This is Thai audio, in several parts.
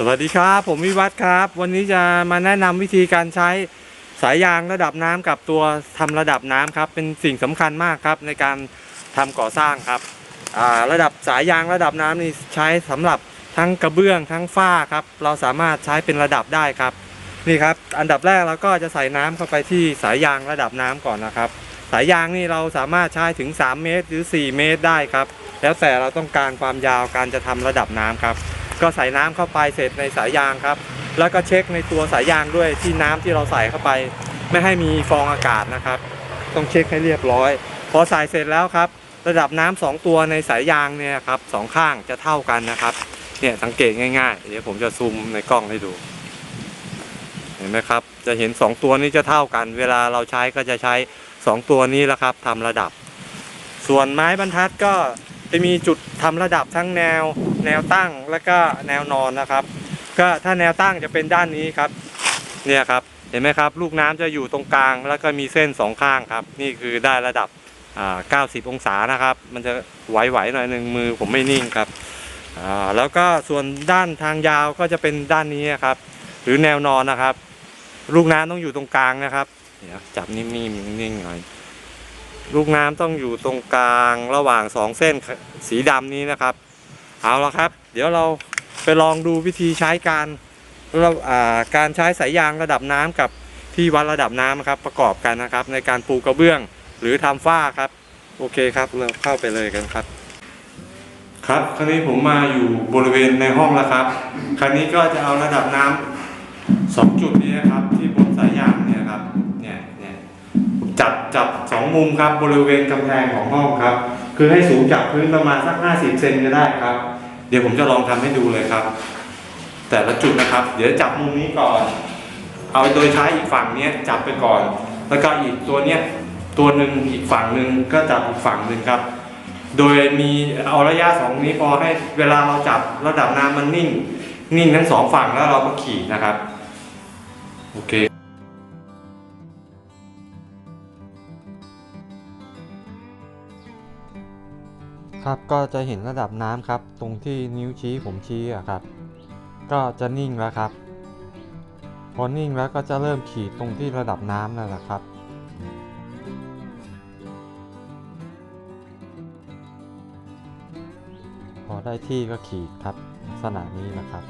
สวัสดีครับ ผมวิวัฒน์ครับ วันนี้จะมาแนะนำวิธีการใช้สายยางระดับน้ำกับตัวทำระดับน้ำครับ เป็นสิ่งสำคัญมากครับในการทำก่อสร้างครับระดับสายยางระดับน้ำนี่ใช้สำหรับทั้งกระเบื้องทั้งฝ้าครับ เราสามารถใช้เป็นระดับได้ครับนี่ครับ อันดับแรกเราก็จะใส่น้ำเข้าไปที่สายยางระดับน้ำก่อนนะครับ สายยางนี่เราสามารถใช้ถึง 3 เมตร หรือ 4 เมตรได้ครับ แล้วแต่เราต้องการความยาวการจะทำระดับน้ำครับ ก็ใส่น้ำเข้าไปเสร็จในสายยางครับ แล้วก็เช็คในตัวสายยางด้วยที่น้ำที่เราใส่เข้าไป ไม่ให้มีฟองอากาศนะครับ ต้องเช็คให้เรียบร้อย พอใส่เสร็จแล้วครับ ระดับน้ำสองตัวในสายยางเนี่ยครับสองข้างจะเท่ากันนะครับเนี่ยสังเกตง่ายๆ เดี๋ยวผมจะซูมในกล้องให้ดู เห็นไหมครับ จะเห็น 2 ตัวนี้จะเท่ากัน เวลาเราใช้ก็จะใช้ 2 ตัวนี้แหละครับทำระดับ ส่วนไม้บรรทัดก็จะมีจุดทำระดับทั้งแนว แนวตั้งและก็แนวนอนนะครับ ก็ถ้าแนวตั้งจะเป็นด้านนี้ครับ เนี่ยครับเห็นไหมครับ ลูกน้ำจะอยู่ตรงกลาง แล้วก็มีเส้นสองข้างครับ นี่คือได้ระดับอ่า90 องศานะครับ มันจะไหวๆหน่อยหนึ่งมือผมไม่นิ่งครับแล้วก็ส่วนด้านทางยาวก็จะเป็นด้านนี้ครับ หรือแนวนอนนะครับ ลูกน้ำต้องอยู่ตรงกลางนะครับเดี๋ยวจับนิ่มๆนิ่งๆหน่อยลูกน้ำต้องอยู่ตรงกลางระหว่างสองเส้นสีดำนี้นะครับ เอาละครับ เดี๋ยวเราไปลองดูวิธีใช้การระอ่าการใช้สายยางระดับน้ำกับที่วัดระดับน้ำครับประกอบกันนะครับ ในการปูกระเบื้องหรือทำฝ้าครับ โอเคครับเราเข้าไปเลยกันครับ ครับคราวนี้ผมมาอยู่บริเวณในห้องแล้วครับคราวนี้ก็จะเอาระดับน้ำสองจุดนี้นะครับ ที่บนสายยางเนี่ยครับเนี่ยเนี่ยจับจับสองมุมครับบริเวณกำแพงของห้องครับ คือให้สูงจากพื้นประมาณสักห้าสิบเซนก็ได้ครับ เดี๋ยวผมจะลองทำให้ดูเลยครับ แต่ละจุดนะครับ เดี๋ยวจับมุมนี้ก่อน เอาโดยใช้อีกฝั่งเนี้ยจับไปก่อน แล้วก็อีกตัวเนี้ยตัวหนึ่งอีกฝั่งหนึ่งก็จับอีกฝั่งหนึ่งครับ โดยมีเอาระยะสองนี้พอให้เวลาเราจับระดับน้ำมันนิ่ง นิ่งทั้งสองฝั่งแล้วเราก็ขี่นะครับ โอเค ครับก็จะเห็นระดับน้ำครับ ตรงที่นิ้วชี้ผมชี้อะครับ ก็จะนิ่งแล้วครับ พอนิ่งแล้วก็จะเริ่มขีดตรงที่ระดับน้ำนั่นแหละครับพอได้ที่ก็ขีดครับลักษณะนี้นะครับ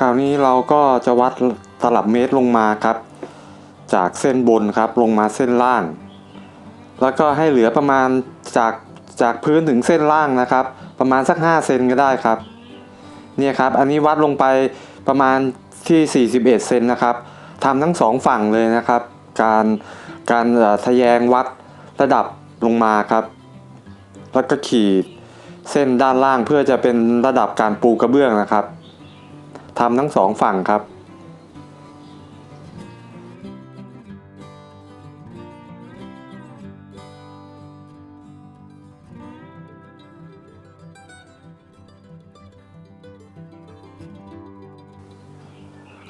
คราวนี้เราก็จะวัด ตลับเมตรลงมาครับ จากเส้นบนครับลงมาเส้นล่าง แล้วก็ให้เหลือประมาณจากจากพื้นถึงเส้นล่างนะครับ ประมาณสัก 5 เซนก็ได้ครับเนี่ยครับ อันนี้วัดลงไปประมาณที่ 41 เซนนะครับทำทั้งสองฝั่งเลยนะครับ การการทะแยงวัดระดับลงมาครับ แล้วก็ขีดเส้นด้านล่างเพื่อจะเป็นระดับการปูกระเบื้องนะครับทำทั้งสองฝั่งครับ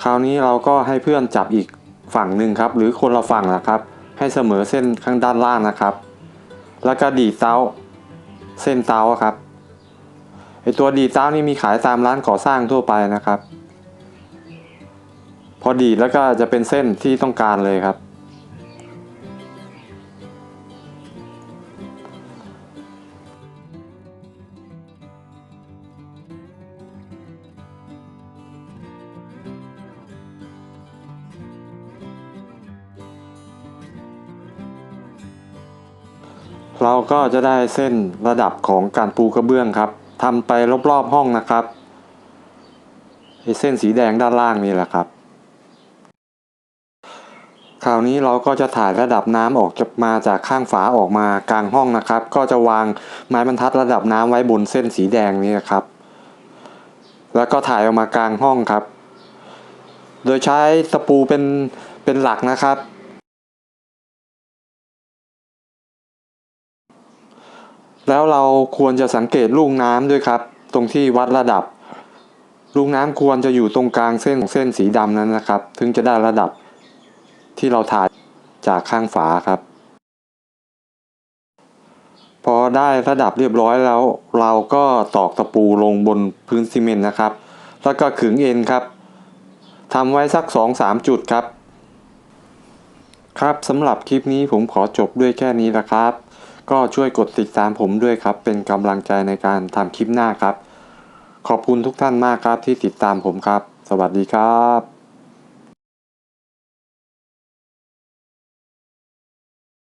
คราวนี้เราก็ให้เพื่อนจับอีกฝั่งหนึ่งครับ หรือคนละฝั่งนะครับ ให้เสมอเส้นข้างด้านล่างนะครับ แล้วก็ดีเต้าเส้นเต้าครับไอตัวดีเต้านี่มีขายตามร้านก่อสร้างทั่วไปนะครับ พอดีแล้วก็จะเป็นเส้นที่ต้องการเลยครับ เราก็จะได้เส้นระดับของการปูกระเบื้องครับทำไปรอบๆห้องนะครับเส้นสีแดงด้านล่างนี่แหละครับคราวนี้เราก็จะถ่ายระดับน้ำออกจากมาจากข้างฝาออกมากลางห้องนะครับ ก็จะวางไม้บรรทัดระดับน้ำไว้บนเส้นสีแดงนี้นะครับ แล้วก็ถ่ายออกมากลางห้องครับ โดยใช้ตะปูเป็นเป็นหลักนะครับ แล้วเราควรจะสังเกตลูกน้ำด้วยครับ ตรงที่วัดระดับ ลูกน้ำควรจะอยู่ตรงกลางเส้นของเส้นสีดำนั้นนะครับ ถึงจะได้ระดับที่เราถ่ายจากข้างฝาครับ พอได้ระดับเรียบร้อยแล้ว เราก็ตอกตะปูลงบนพื้นซีเมนต์นะครับ แล้วก็ขึงเอ็นครับทำไว้สัก 2-3 จุดครับ ครับสำหรับคลิปนี้ผมขอจบด้วยแค่นี้ละครับ ก็ช่วยกดติดตามผมด้วยครับ เป็นกำลังใจในการทำคลิปหน้าครับ ขอบคุณทุกท่านมากครับที่ติดตามผมครับ สวัสดีครับ